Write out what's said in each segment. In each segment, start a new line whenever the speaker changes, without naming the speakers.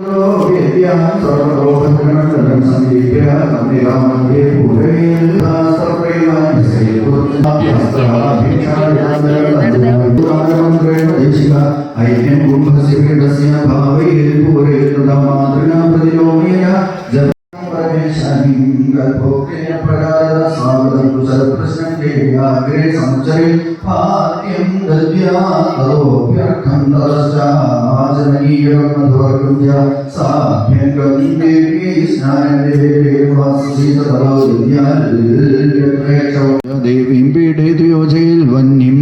वेद्यां सर्वलोकगणकरणं समीप्य तमेवामध्ये पुरेधा सर्वैवाभिषेकोत्तमाभ्यास्त्राभिक्षायान्दरमन्त्रेण देशिका ऐक्यं कुम्भस्य पीडस्य भावयेत्पूरे तदा मातृणा प्रतियोगेन जगन्परमेशानि गल्भोक्तेन प्रदा ജന ഗ്രേ സംചരി ഭാഗ്യം ദദ്യാതോപ്യർത്ഥം തരശ്ചാജനീയമധ്വർഗം സാഭ്യം ഗന്ധേവി ദേവീം പീഡേതു യോജയിൽ വന്യം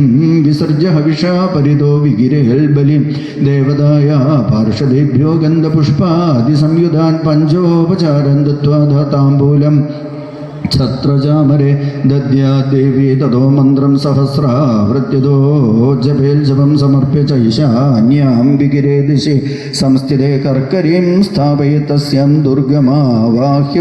വിസർജ്യ ഹവിഷാ പരിതോ വിഗിരേൽ ബലിം ദേവതായ പാർഷദേഭ്യോ ഗന്ധപുഷ്പാദിസംയുധാൻ പഞ്ചോപചാരം ദത്വാ താംബൂലം ഛത്രചാമരെ ദദ്യാ ദേവി മന്ത്രം സഹസ്രാവൃത്യതോ ജപേൽ ജപം സമർപ്യ ചൈശാന്യാം വികിരേ ദിശി സംസ്ഥിതേ കർക്കരീം സ്ഥാപയ തസ്യം ദുർഗമാവാഹ്യ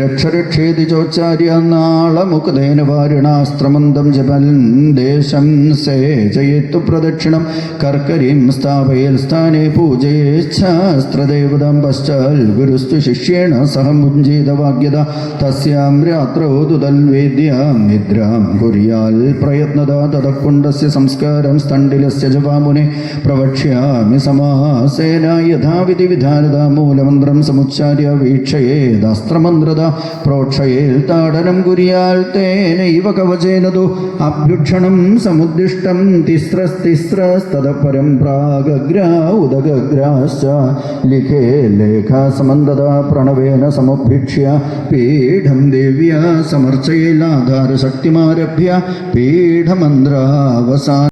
രക്ഷരക്ഷേതി ചോച്ചാര്യ നാളമുഖതേന വാരിണാസ്ത്രമന്തം ജപൻ ദേശം സേചയത്തു പ്രദക്ഷിണം കർക്കരീം സ്ഥാപയൽ സ്ഥാനെ പൂജയേച്ഛാസ്ത്രദേവതാം പശ്ചാൽ ഗുരുസ്തു ശിഷ്യേണ സഹ മുഞ്ജീതവാഗ്യത തസ്യാം രാത്രോ തൽവേദ്യാം നിദ്രാം കുറിയാൽ പ്രയത്നത തതക്കുണ്ടസ്യ സംസ്കാരം സ്തണ്ടിലസ്യ ജപാമുനെ പ്രവക്ഷ്യാമി സമാസേന യഥാവിധി വിധാനത മൂലമന്ത്രം സമുച്ചാര്യ വീക്ഷയേദസ്ത്രമന്ത്രത പ്രോക്ഷയേൽ താടനം കുര്യാൽ തേനൈവ കവചേനതു അഭ്യുക്ഷണം സമുദ്ദിഷ്ടം തിസ്രസ്തിസ്രസ്തതപരം പ്രാഗഗ്രാ ഉദഗഗ്രാശ്ച ലിഖേ ലേഖാസമന്തത പ്രണവേന സമുഭിക്ഷ്യ പീഠം ദേവ്യ സമർച്ചയിലാധാരശക്തിമാരഭ്യ പീഠമന്ത്രാവസാന.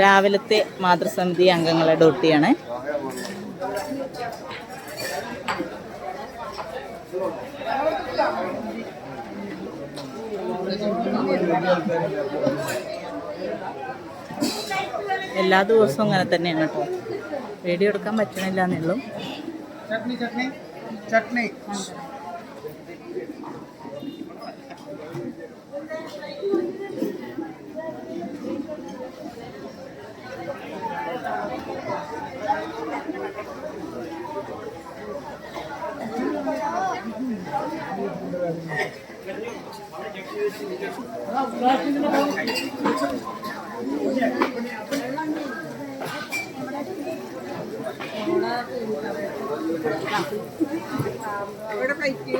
രാവിലത്തെ മാതൃസമിതി അംഗങ്ങളുടെ ഡ്യൂട്ടിയാണ്. എല്ലാ ദിവസവും അങ്ങനെ തന്നെയാണ് കേട്ടോ. വീഡിയോ എടുക്കാൻ പറ്റണില്ല എന്നുള്ളൂ.
ചട്നി ചട്നി. ഇവിടെ പൈക്ക്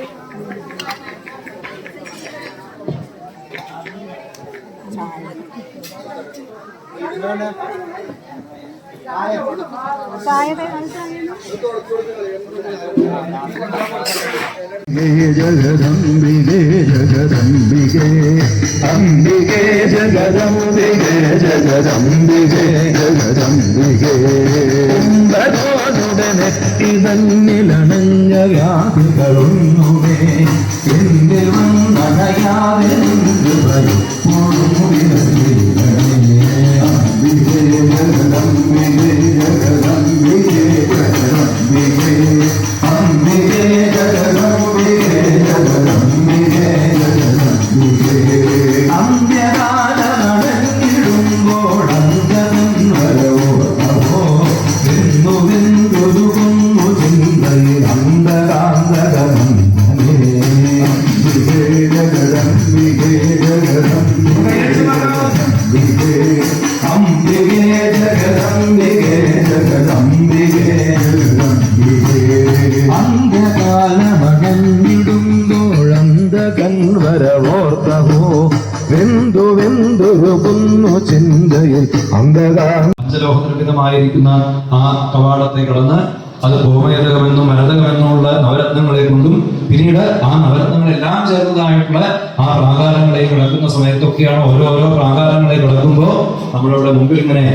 ജഗദംബികേ ജഗദംബികേ അംബികേ ജഗദംബികേ ജഗദംബികേ ജഗദംബികേ നെറ്റിതന്നിലണഞ്ഞ വ്യാധികളൊന്നുമേ എന്റെ വന്നണയാതെ
പഞ്ചലോഹനിർമ്മിതമായിരിക്കുന്ന ആ കവാടത്തെ കടന്ന് അത് ഭൂമേതകമെന്നും മരതകമെന്നുമുള്ള നവരത്നങ്ങളെ കൊണ്ടും പിന്നീട് ആ നവരത്നങ്ങളെല്ലാം ചേർന്നതായിട്ടുള്ള ആ പ്രാകാരങ്ങളെ കിടക്കുന്ന സമയത്തൊക്കെയാണ് ഓരോരോ പ്രാകാരങ്ങളെ കിടക്കുമ്പോൾ നമ്മളവിടെ മുമ്പിൽ ഇങ്ങനെ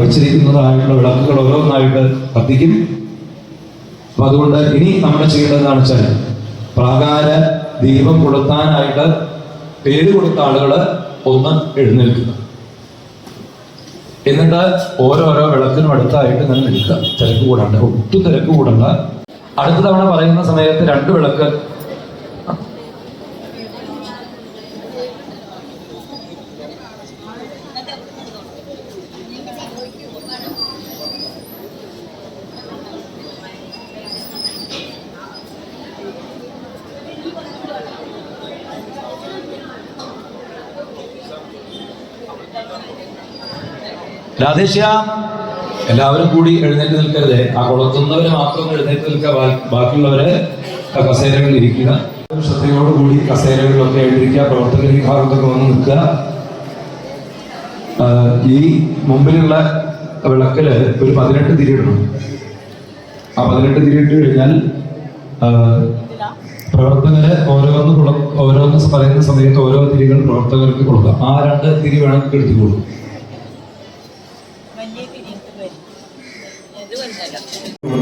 വെച്ചിരിക്കുന്നതായിട്ടുള്ള വിളക്കുകൾ ഓരോന്നായിട്ട് കത്തിക്കും. അപ്പൊ അതുകൊണ്ട് ഇനി നമ്മൾ ചെയ്യേണ്ടതെന്ന് വെച്ചാൽ പ്രാകാര ദീപം കൊളുത്താനായിട്ട് പേര് കൊടുത്ത ആളുകൾ ഒന്ന് എഴുന്നേൽക്കുക. എന്നിട്ട് ഓരോരോ വിളക്കിനും അടുത്തായിട്ട് ഇങ്ങനെ നിൽക്കുക. തിരക്ക് കൂടാണ്ട് ഒട്ടും തിരക്ക് കൂടണ്ട. അടുത്ത തവണ പറയുന്ന സമയത്ത് രണ്ട് വിളക്ക് രാധേശ്യാം എല്ലാവരും കൂടി എഴുന്നേറ്റ് നിൽക്കരുത്. ആ കൊളത്തുന്നവര് മാത്രം എഴുന്നേറ്റ് നിൽക്കുക. ബാക്കിയുള്ളവരെ കസേരകളിൽ ഇരിക്കുക. ശ്രദ്ധയോടുകൂടി കസേരകളിലൊക്കെ എഴുതിരിക്കുക. പ്രവർത്തകർ ഈ ഭാഗത്തൊക്കെ വന്ന് നിൽക്കുക. ഈ മുമ്പിലുള്ള വിളക്കിൽ ഒരു പതിനെട്ട് തിരിയിടണം ആ പതിനെട്ട് തിരിയിട്ട് കഴിഞ്ഞാൽ പ്രവർത്തകര് ഓരോന്ന് ഓരോന്ന് പറയുന്ന സമയത്ത് ഓരോ തിരികൾ പ്രവർത്തകർക്ക് കൊടുക്കാം ആ രണ്ട് തിരി വേണമെങ്കിൽ എടുത്തു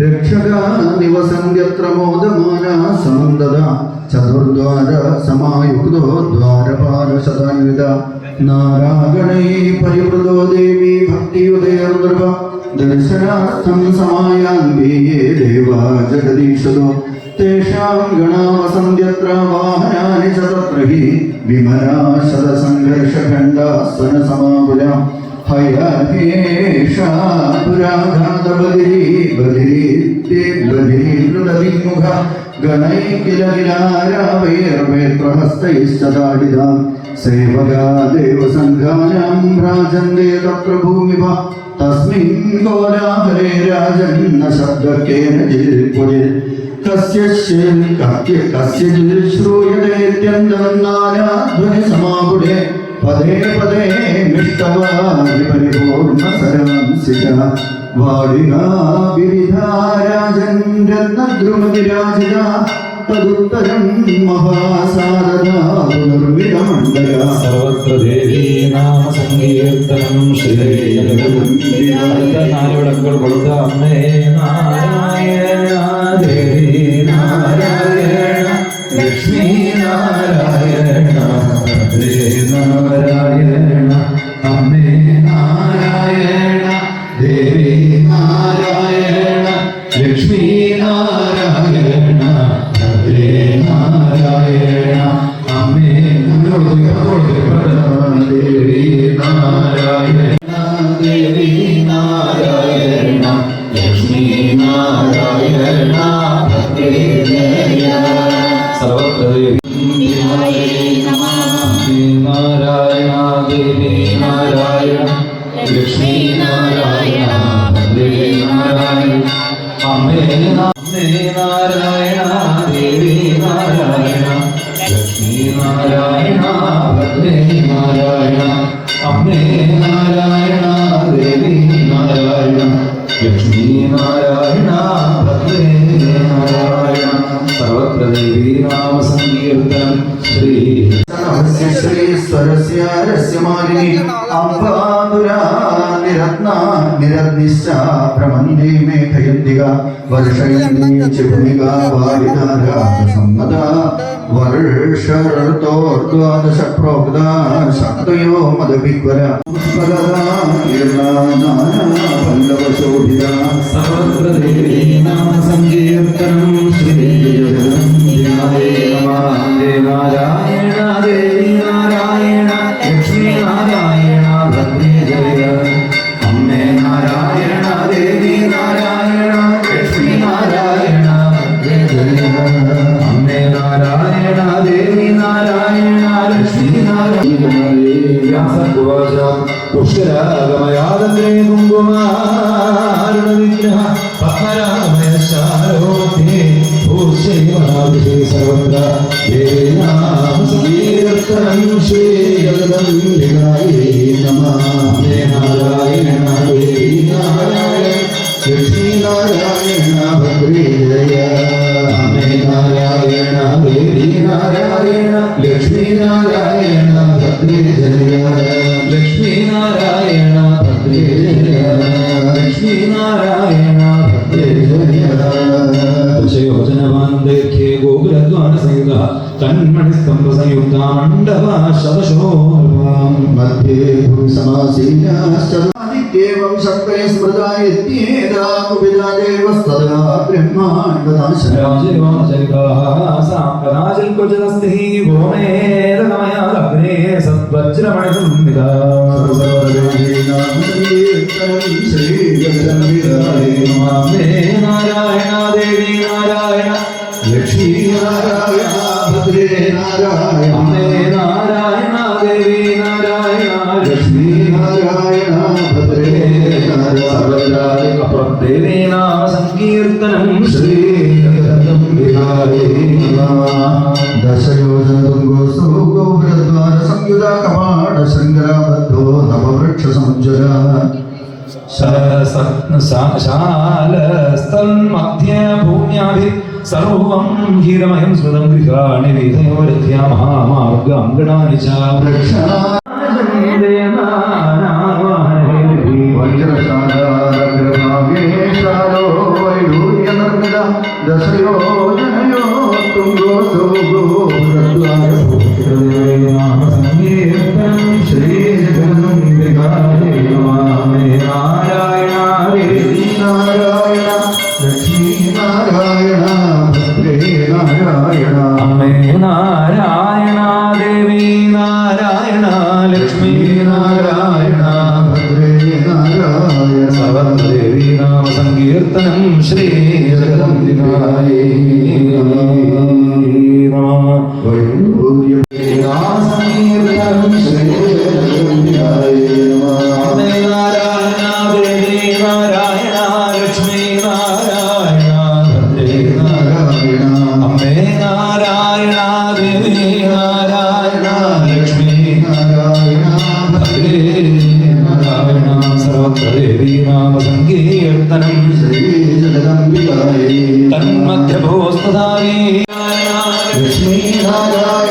രക്ഷക
നിവസന്യത്രമോദമാന സമന്തത ചതുർദ്വാര സമായുക്തോ ദ്വാരപാലശതാൻവിത
നാരാഗണൈ പരിവൃതോ ദേവി ഭക്തിയുദയർദ്രവ ദർശനാർത്ഥം സമായാന്തി ദേവാ ജഗദീശതോ തേഷാം ഗണാവസന്ധ്യത്ര വാഹനാനി ച തത്ര ഹി വിമരാശത സംഘർഷഖണ്ഡാസന സമാകുലാം ഹയാധേഷാപുരാഘാതബലിമുഖ ഗണൈകിലകിലാരാവൈർവേത്രഹസ്തൈശ്ചതാടിതാ സേവകാ ദേവസംഘാനാം രാജന്തേ തത്ര ഭൂമിവ തസ്മിൻ കോലാഹലേ രാജന്ന ശബ്ദക്കേന ജിൽപുരിൽ കസ്യശ്ശേൽ കസ്യ കസ്യ ജിൽ ശ്രൂയതേത്യന്തം നാലാധ്വനി സമാപുരേ. പദേ പദേ മിഷ്ടവാരി പരിപൂർണ സരാംസിക. വാടികാവിധാരാജന്ദ്രന്ന ദ്രുമതിരാജിക തദുത്തരം മഹാസാരദാർമിതമണ്ഡല
സർവത്ര ദേവീ നാമ സങ്കീർത്തനം ശ്രീ നാലുവിടങ്ങൾ കൊടുത്ത അമ്മേ നാ. ഹരിനാമ സങ്കീർത്തനം ശ്രീ
ശ്രീശ്വരസ്യ രസ്യമാലിനി അംബാപുരാ നിരത്ന നിരത്നിശ്ച പ്രമന്തി മേഘയന്തിക വർഷയന്തി ചുഭുമിക വാരിനാരാ സമ്മത വർഷർത്തോർദ്വാദശ പ്രോക്ത ശക്തയോ മതവിഗ്വര
പല്ലവശോഭിത സമഗ്രദേവീ നാമ സങ്കീർത്തനം स्तम्भसं युक्ताण्डवाशदशोर्वां मध्ये भूसमासीनाश्चेवं
शक्ते स्मृता यत्येतामुपिजादेवस्तदा ब्रह्माण्डदाशराजयोचरिताः साम्प्रदाजल्कुचलस्तिः
भूमेरगमयालग्ने सद्वज्रमणसंविदा श्रीगजन्विदाये मां मे नारायणा देवी नारायण लक्ष्मी नारायण അമ്മേ നാരായണ. ദേവി നാരായണ. ലക്ഷ്മീ അപ്പുറം ദേവീ നാമ സങ്കീർത്തനം. ശ്രീ വിഹാരേ
ദശയോജനതുംഗോസ്തോദ്വാര സംയുത കപാട ശൃംഗരാബദ്ധോ നവവൃക്ഷ സമുജ്ജര
ശാലസ്തന്മധ്യഭൂമ്യാഭി സർവം ഹീരമയം സ്മൃതം ഗൃഹാണി വിധയോരഥ്യാ മഹാമാർഗാംഗണാനി ച
വജ്രശാലാഗ്രഭാഗേശാലോ വൈഡൂര്യനിർമ്മിത ദശയോജനയോ തുംഗോസ്തോദ്വാര
സങ്കീർത്തനം ശ്രീ ജഗദംബികായേ നമഃ
വൈഡൂര്യം സങ്കീർത്തനം ശ്രീ
നാരായണ ദേവി നാരായണ ലക്ഷ്മീ നാരായണ ഭദ്രേ സർവത്ര ദേവീ നാമ സങ്കീർത്തനം തന്മധ്യഭോസ്തധാവീ
ലക്ഷ്മീ ഭദ്രേ